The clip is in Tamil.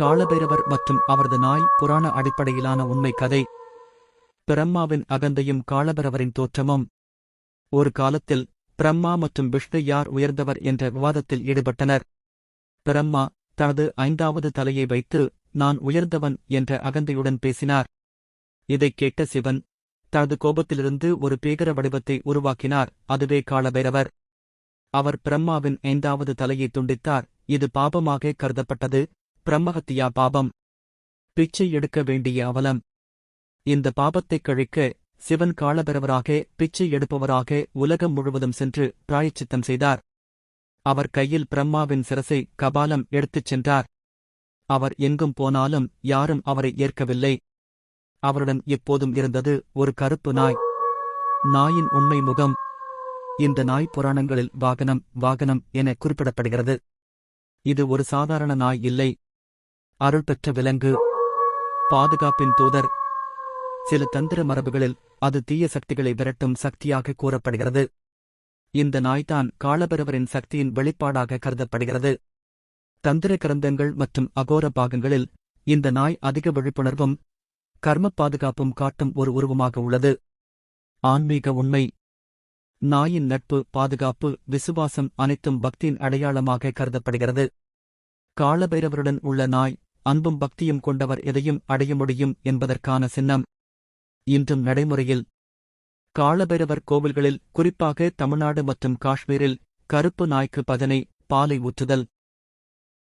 காலபைரவர் மற்றும் அவரது நாய் புராண அடிப்படையிலான உண்மை கதை. பிரம்மாவின் அகந்தையும் காலபைரவரின் தோற்றமும். ஒரு காலத்தில் பிரம்மா மற்றும் விஷ்ணு யார் உயர்ந்தவர் என்ற விவாதத்தில் ஈடுபட்டனர். பிரம்மா தனது ஐந்தாவது தலையை வைத்து நான் உயர்ந்தவன் என்ற அகந்தையுடன் பேசினார். இதைக் கேட்ட சிவன் தனது கோபத்திலிருந்து ஒரு பேகர வடிவத்தை உருவாக்கினார் அதுவே காலபைரவர். அவர் பிரம்மாவின் ஐந்தாவது தலையை துண்டித்தார். இது பாபமாக கருதப்பட்டது. பிரம்மஹத்தியா பாபம். பிச்சை எடுக்க வேண்டிய அவலம். இந்த பாபத்தைக் கழிக்க சிவன் காளபைரவராக பிச்சை எடுப்பவராக உலகம் முழுவதும் சென்று பிராயச்சித்தம் செய்தார். அவர் கையில் பிரம்மாவின் சிரசை கபாலம் எடுத்துச் சென்றார். அவர் எங்கும் போனாலும் யாரும் அவரை ஏற்கவில்லை. அவருடன் எப்போதும் இருந்தது ஒரு கருப்பு நாய். நாயின் உண்மை முகம். இந்த நாய் புராணங்களில் வாகனம் வாகனம் என குறிப்பிடப்படுகிறது. இது ஒரு சாதாரண நாய் இல்லை. அருள் பெற்ற விலங்கு. பாதுகாப்பின் தூதர். சில தந்திர மரபுகளில் அது தீய சக்திகளை விரட்டும் சக்தியாக கூறப்படுகிறது. இந்த நாய்தான் காளபைரவரின் சக்தியின் வெளிப்பாடாக கருதப்படுகிறது. தந்திர கிரந்தங்கள் மற்றும் அகோர பாகங்களில் இந்த நாய் அதிக விழிப்புணர்வும் கர்ம பாதுகாப்பும் காட்டும் ஒரு உருவமாக உள்ளது. ஆன்மீக உண்மை. நாயின் நட்பு பாதுகாப்பு விசுவாசம் அனைத்தும் பக்தியின் அடையாளமாக கருதப்படுகிறது. காலபைரவருடன் உள்ள நாய் அன்பும் பக்தியும் கொண்டவர் எதையும் அடைய முடியும் என்பதற்கான சின்னம். இன்றும் நடைமுறையில் காலபைரவர் கோவில்களில் குறிப்பாக தமிழ்நாடு மற்றும் காஷ்மீரில் கருப்பு நாய்க்கு பதனை பாலை ஊற்றுதல்.